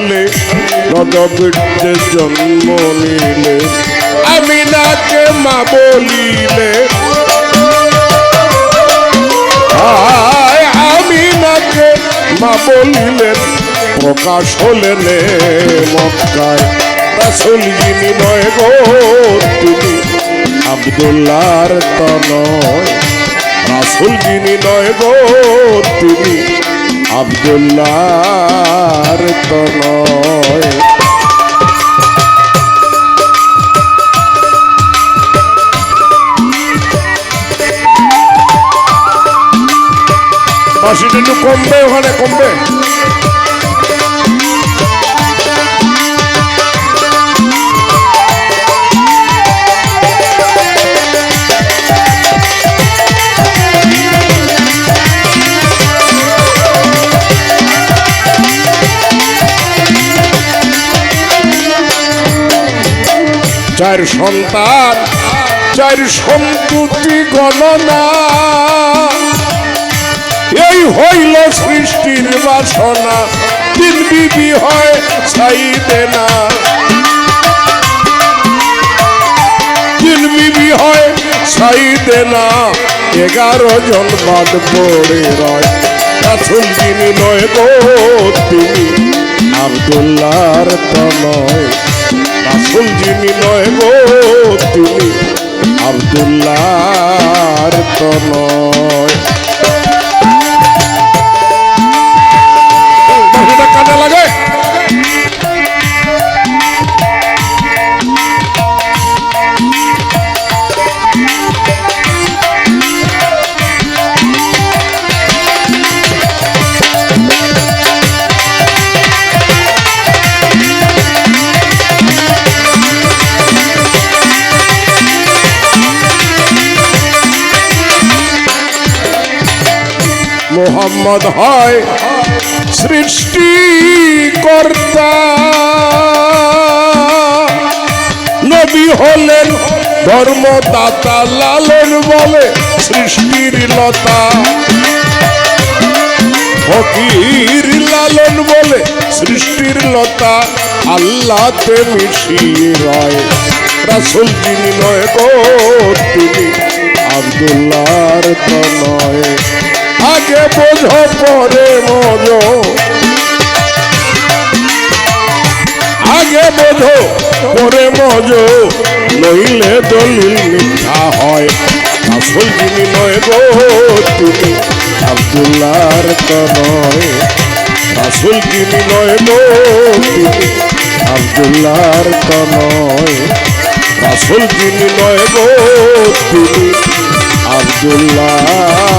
সালে রজবীর্যে জন্ম নিলে আমিনাকে মা বলিলে আয় আমিনাকে মা বলিলেন প্রকাশ হলেন মক্কায়। রাসুল নয় গো তুমি আবদুল্লার তনয়। রাসুল যিনি নয় গো তুমি আবদুল্লার তনয়। বাসিটা একটু কমবে ওখানে কমবে। চার সন্তান, চার সম্পত্তি গণনা। এই হইল সৃষ্টির বাসনা তিন বিবি হয় চাইবে না। তিন বিবি হয় চাইবে না। এগারো জন বাদ পড়ে রয়। রাসুল যিনি নয় গো তিনি আবদুল্লাহর তনয় রাসুল যিনি নয় গো তুমি আবদুল্লাহর তনয়। মোহাম্মদ হয় সৃষ্টিকর্তা। নবী হলেন ধর্মদাতা লালন বলে সৃষ্টির লতা। ফকির লালন বলে সৃষ্টির লতা। আল্লাহতে মিশিয়ে রয়। রাসুল যিনি নয় গো, তিনি আবদুল্লাহর তো নয় আগে বোঝো পরে মজো আগে বোঝো পরে মজো নইলে দলিল মিথ্যা হয়। আসল যিনি নয় গো তুমি আবদুল্লাহর তো নয় আসল যিনি নয় গো তুমি আবদুল্লাহর তো নয় আসল যিনি নয় গো তুমি আবদুল্লাহর